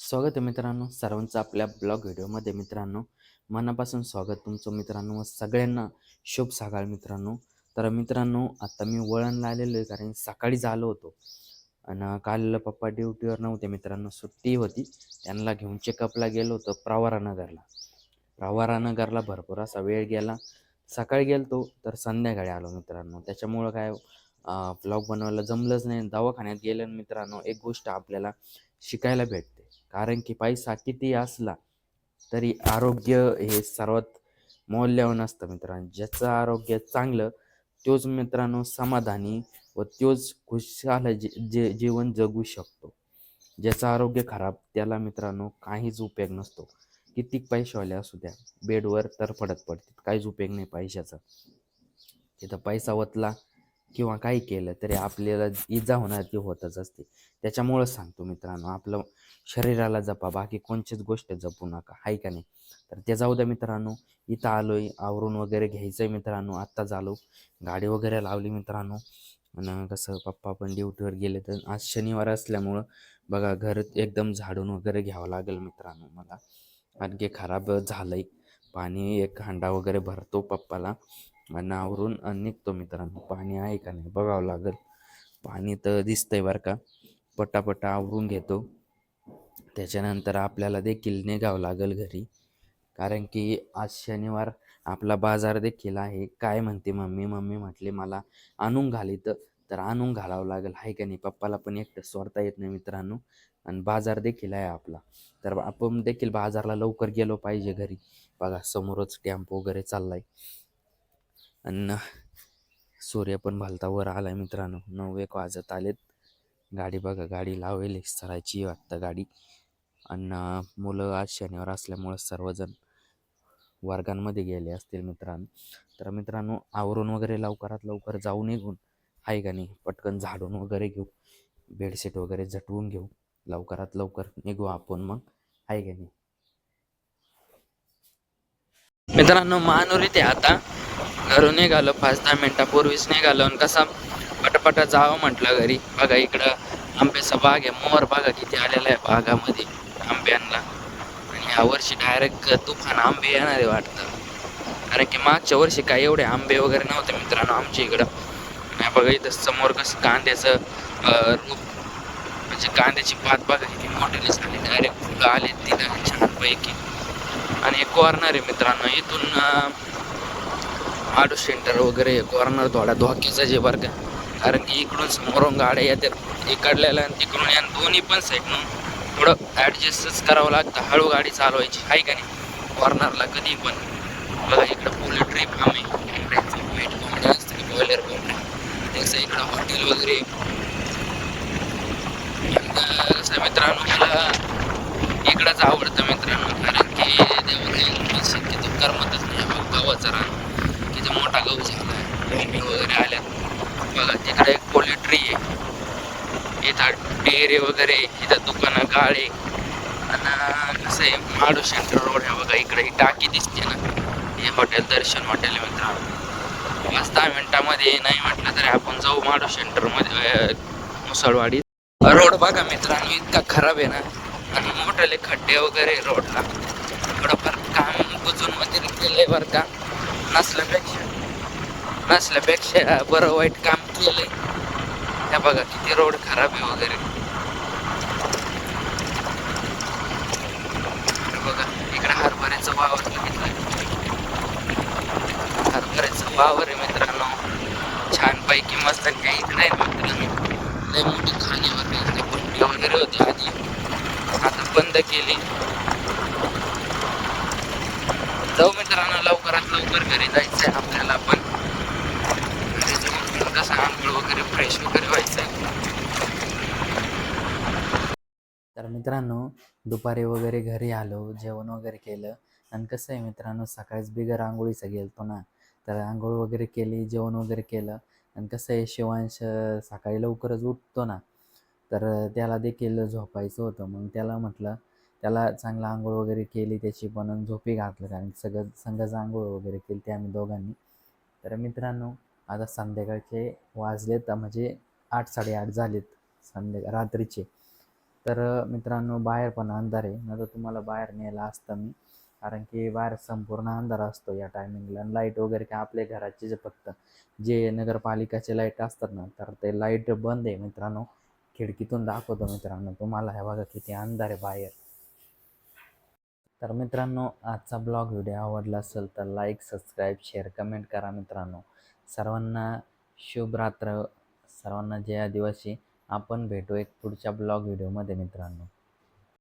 स्वागत आहे मित्रांनो सर्वांचं आपल्या ब्लॉग व्हिडिओमध्ये. मित्रांनो मनापासून स्वागत तुमचं मित्रांनो व सगळ्यांना शुभ सकाळ मित्रांनो. तर मित्रांनो आता मी वळणला आलेलो आहे कारण सकाळीच आलो होतो. आणि काल पप्पा ड्युटीवर नव्हते मित्रांनो सुट्टी होती. त्यांना घेऊन चेकअपला गेलो होतो प्रवारानगरला प्रवारानगरला भरपूर असा वेळ गेला. सकाळी गेलतो तर संध्याकाळी आलो मित्रांनो. त्याच्यामुळं काय ब्लॉग बनवायला जमलंच नाही. दवाखान्यात गेल्यानं मित्रांनो एक गोष्ट आपल्याला शिकायला भेटते. कारण की पैसा किती असला तरी आरोग्य हे सर्वात मौल्यवान असतं मित्रांनो. ज्याचं आरोग्य चांगलं तोच मित्रांनो समाधानी व तोच खुशाल जे जे जीवन जगू शकतो. ज्याचं आरोग्य खराब त्याला मित्रांनो काहीच उपयोग नसतो. कितीक पैशावाले असू द्या बेडवर तर पडत पडते काहीच उपयोग नाही पैशाचा. तिथं पैसा वतला किंवा काही केलं तरी आपल्याला इजा होणार ती होतच असते. त्याच्यामुळं सांगतो मित्रांनो आपलं शरीराला जपा बाकी कोणचीच गोष्ट जपू नका आहे का नाही? तर ते जाऊ द्या मित्रांनो इथं आलोय आवरून वगैरे घ्यायचं आहे मित्रांनो आत्ताच आलो गाडी वगैरे लावली मित्रांनो आणि कसं पप्पा पण ड्युटीवर गेले तर आज शनिवार असल्यामुळं बघा घर एकदम झाडून वगैरे घ्यावं लागेल मित्रांनो मला. आणखी खराब झालंय पाणी एक हांडा वगैरे भरतो पप्पाला आणि आवरून निघतो मित्रांनो. पाणी आहे का नाही बघावं लागेल. पाणी तर दिसतंय बरं का. पटापटा आवरून घेतो. त्याच्यानंतर आपल्याला देखील निघावं लागेल घरी. कारण की आज शनिवार आपला बाजार देखील आहे. काय म्हणते मम्मी? मम्मी म्हटले मला आणून घालीत. तर आणून घालावं लागेल. आहे का नाही? पप्पाला पण एकटं सोडता येत नाही मित्रांनो. आणि बाजार देखील आहे आपला. तर आपण देखील बाजारला लवकर गेलो पाहिजे घरी. बघा समोरच टॅम्पो वगैरे चाललाय. आणि सूर्य पण भलता वर आहे मित्रांनो. नऊ एक वाजत आलेत. गाडी बघा गाडी लावेल सरायची वाटतं गाडी. आणि मुलं आज शनिवार असल्यामुळं सर्वजण वर्गांमध्ये गेले असतील मित्रांनो. तर मित्रांनो आवरून वगैरे लवकरात लवकर जाऊ निघून आहे का नाही पटकन झाडून वगैरे घेऊ. बेडशीट वगैरे झटवून घेऊ. लवकरात लवकर निघू आपण मग. आहे का नाही? मित्रांनो मानुरी ते आता. घरून निघालो पाच दहा मिनटापूर्वीच निघालो आणि कसा पटापटा जावं म्हटलं घरी. बघा इकडं आंब्याचा बाग आहे मोर बघा किती आलेला आहे बागामध्ये आंब्यांना. आणि ह्या वर्षी डायरेक्ट तुफान आंबे येणार आहे वाटतं. कारण की मागच्या वर्षी काही एवढे आंबे वगैरे नव्हते मित्रांनो आमच्या इकडं. आणि बघा इथं समोर कसं कांद्याचं रूप म्हणजे कांद्याची पात बघा किती मोठी झाली डायरेक्ट फुलं आले तिथं छानपैकी. आणि एक कॉर्नर आहे मित्रांनो इथून ऑटो सेंटर वगैरे कॉर्नर थोडा धोक्याचा जे बरं का. कारण की इकडून समोरून गाड्या येतात इकडल्याला आणि तिकडून या दोन्ही पण साईडनं थोडं ॲडजस्टच करावं लागतं. हळू गाडी चालवायची आहे का नाही? कॉर्नरला कधी पण. बघा इकडं पोल्ट्री फार्म आहे. वेट कोंबड्या असते बॉयलर कोंबड्या त्याचं इकडं हॉटेल वगैरे. कसं मित्रांनो मला इकडंच आवडतं मित्रांनो कारण की देवाला शक्यतो करमतच नाही. गावाचा रान. तिथं मोठा गहू झाला. वगैरे आल्यात बघा तिकडे एक पोल्ट्री आहे. इथं डेअरी वगैरे इथं दुकानं गाळे आणि कसं आहे माडू सेंटर रोड आहे बघा इकडे. ही टाकी दिसते ना. हे हॉटेल दर्शन हॉटेल मित्रांनो. पाच दहा मिनटामध्ये नाही म्हटलं तरी आपण जाऊ माडू सेंटरमध्ये मुसळवाडी. रोड बघा मित्रांनो इतका खराब आहे ना. आणि मोठाले खड्डे वगैरे रोडला. थोडंफार काम बुजून वगैरे केलंय बरं का. नसल्यापेक्षा नसल्यापेक्षा बरं वाईट काम केलंय. त्या बघा किती रोड खराब आहे वगैरे. बघा इकडे हरभऱ्याचं वावर बघितलं हरभऱ्याचं वावर आहे मित्रांनो. छानपैकी मस्त काही इकडे आहे मित्रांनो. लय मोठी खाणी वगैरे इकडे वगैरे होती आधी. आता बंद केली. जाऊ मित्रांनो. लवकर घरी जायचं आहे आपल्याला पण. घरी जाऊन कसं आंघोळ वगैरे फ्रेश वगैरे व्हायचं आहे तर मित्रांनो दुपारी वगैरे घरी आलो जेवण वगैरे केलं. आणि कसं आहे मित्रांनो सकाळीच बिगर आंघोळीचं गेलतो ना. तर आंघोळ वगैरे केली जेवण वगैरे केलं. आणि कसं आहे शिवांश सकाळी लवकरच उठतो ना. तर त्याला देखील झोपायचं होतं. मग त्याला म्हटलं त्याला चांगलं आंघोळ वगैरे केली त्याची पण झोपी घातलं कारण सगळं संघाचं आंघोळ वगैरे केली ते आम्ही दोघांनी. तर मित्रांनो आता संध्याकाळचे वाजलेत म्हणजे आठ साडेआठ झालेत संध्या रात्रीचे. तर मित्रांनो बाहेर पण अंधार आहे. नाही तर तुम्हाला बाहेर न्यायला असतं मी. कारण की बाहेर संपूर्ण अंधार असतो या टायमिंगला लाइट वगैरे काय आपल्या घराचे जे फक्त जे नगरपालिकाचे लाइट असतात ना तर ते लाइट बंद आहे मित्रांनो. खिडकीतून दाखवतो मित्रांनो तुम्हाला. हे बघा किती अंधार आहे बाहेर. तर मित्रांनो आजचा ब्लॉग व्हिडिओ आवडला असेल तर लाईक सबस्क्राईब शेअर कमेंट करा मित्रांनो. सर्वांना शुभ रात्र. सर्वांना जय आदिवासी. आपण भेटू एक पुढच्या ब्लॉग व्हिडिओमध्ये मित्रांनो.